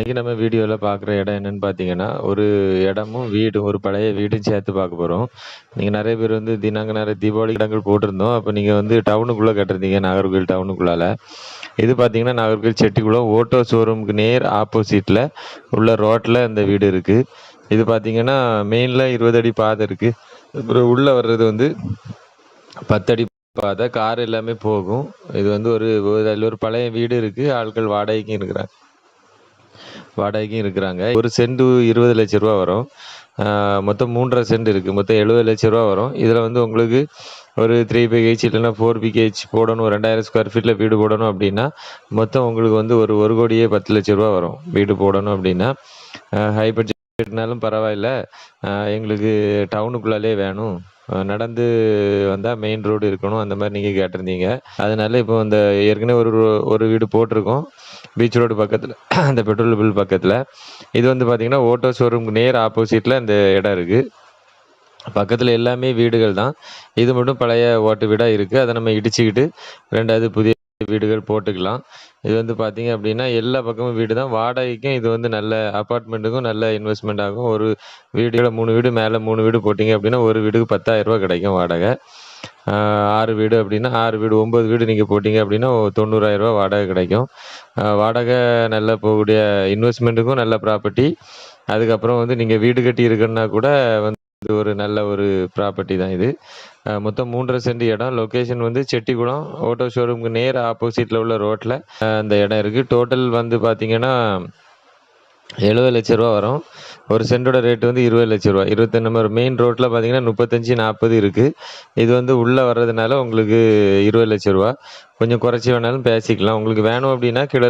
இன்னைக்கு நம்ம வீடியோவில் பார்க்குற இடம் என்னன்னு பார்த்தீங்கன்னா ஒரு இடமும் வீடும் ஒரு பழைய வீடும் சேர்த்து பார்க்க போகிறோம் நீங்கள் நிறைய பேர் வந்து தினாங்க நிறைய தீபாவளி இடங்கள் போட்டிருந்தோம். அப்போ நீங்கள் வந்து டவுனுக்குள்ளே கட்டிருந்தீங்க நாகர்கோவில் டவுனுக்குள்ளால். இது பார்த்தீங்கன்னா நாகர்கோவில் செட்டிக்குளம் ஓட்டோ ஷோரூமுக்கு நேர் ஆப்போசிட்டில் உள்ள ரோட்டில் இந்த வீடு இருக்குது இது பார்த்தீங்கன்னா மெயினில் இருபது அடி பாதை இருக்குது அப்புறம் உள்ளே வர்றது வந்து பத்தடி பாதை. கார் எல்லாமே போகும். இது வந்து ஒரு ஒரு பழைய வீடு இருக்குது ஆட்கள் வாடகைக்கும் இருக்கிறாங்க. வாடகைக்கும் இருக்கிறாங்க. ஒரு சென்ட் இருபது லட்ச ரூபா வரும். மொத்தம் மூன்றரை சென்ட் இருக்குது மொத்தம் எழுபது லட்ச ரூபா வரும். இதில் வந்து உங்களுக்கு ஒரு த்ரீ பிஹெச் இல்லைன்னா ஃபோர் பிஹெச் போடணும். ஒரு ரெண்டாயிரம் ஸ்கொயர் ஃபீட்டில் வீடு போடணும் அப்படின்னா மொத்தம் உங்களுக்கு வந்து ஒரு ஒரு கோடியே பத்து லட்ச ரூபா வரும். வீடு போடணும் அப்படின்னா. ஹை பட்ஜெட்னாலும் பரவாயில்ல. எங்களுக்கு டவுனுக்குள்ளாலே வேணும். நடந்து வந்தால் மெயின் ரோடு இருக்கணும். அந்த மாதிரி நீங்கள் கேட்டிருந்தீங்க. அதனால இப்போ அந்த ஏற்கனவே ஒரு ரோ- ஒரு வீடு போட்டிருக்கோம். பீச் ரோடு பக்கத்தில் அந்த பெட்ரோல் பில் பக்கத்தில். இது வந்து பார்த்தீங்கன்னா ஓட்டோ ஷோரூம்க்கு நேர் ஆப்போசிட்டில் இந்த இடம் இருக்குது பக்கத்தில் எல்லாமே வீடுகள் தான். இது மட்டும் பழைய ஓட்டு வீடாக இருக்குது அதை நம்ம இடிச்சுக்கிட்டு ரெண்டாவது புதிய வீடுகள் போட்டுக்கலாம். இது வந்து பார்த்தீங்க அப்படின்னா எல்லா பக்கமும் வீடு தான். வாடகைக்கும் இது வந்து நல்ல அப்பார்ட்மெண்ட்டுக்கும் நல்ல இன்வெஸ்ட்மெண்ட் ஆகும் ஒரு வீடுகளை மூணு வீடு மேலே மூணு வீடு போட்டிங்க அப்படின்னா ஒரு வீடுக்கு பத்தாயிரம் கிடைக்கும் வாடகை. ஆறு வீடு அப்படின்னா ஆறு வீடு ஒம்பது வீடு நீங்கள் போட்டிங்க அப்படின்னா ஒ- தொண்ணூறாயிரம் வாடகை கிடைக்கும். வாடகை நல்ல போகக்கூடிய இன்வெஸ்ட்மெண்ட்டுக்கும் நல்ல ப்ராப்பர்ட்டி அதுக்கப்புறம் வந்து நீங்கள் வீடு கட்டி இருக்குன்னா கூட வந்து ஒரு நல்ல ஒரு ப்ராப்பர்ட்டி தான் இது. மொத்தம் மூன்றரை சென்ட் இடம். லொக்கேஷன் வந்து செட்டிக்குளம் ஓட்டோ ஷோரூமுக்கு நேர் ஆப்போசிட்டில் உள்ள ரோட்டில் அந்த இடம் இருக்குது டோட்டல் வந்து பார்த்தீங்கன்னா எழுபது லட்ச ரூபா வரும். ஒரு சென்டோட ரேட் வந்து இருபது லட்ச ரூபா. இருபத்தி நம்பர் மெயின் ரோட்டில் பார்த்தீங்கன்னா முப்பத்தஞ்சு நாற்பது இருக்குது இது வந்து உள்ளே வர்றதுனால உங்களுக்கு இருபது லட்ச ரூபா. கொஞ்சம் குறைச்சி வேணாலும் பேசிக்கலாம். உங்களுக்கு வேணும் அப்படின்னா கீழே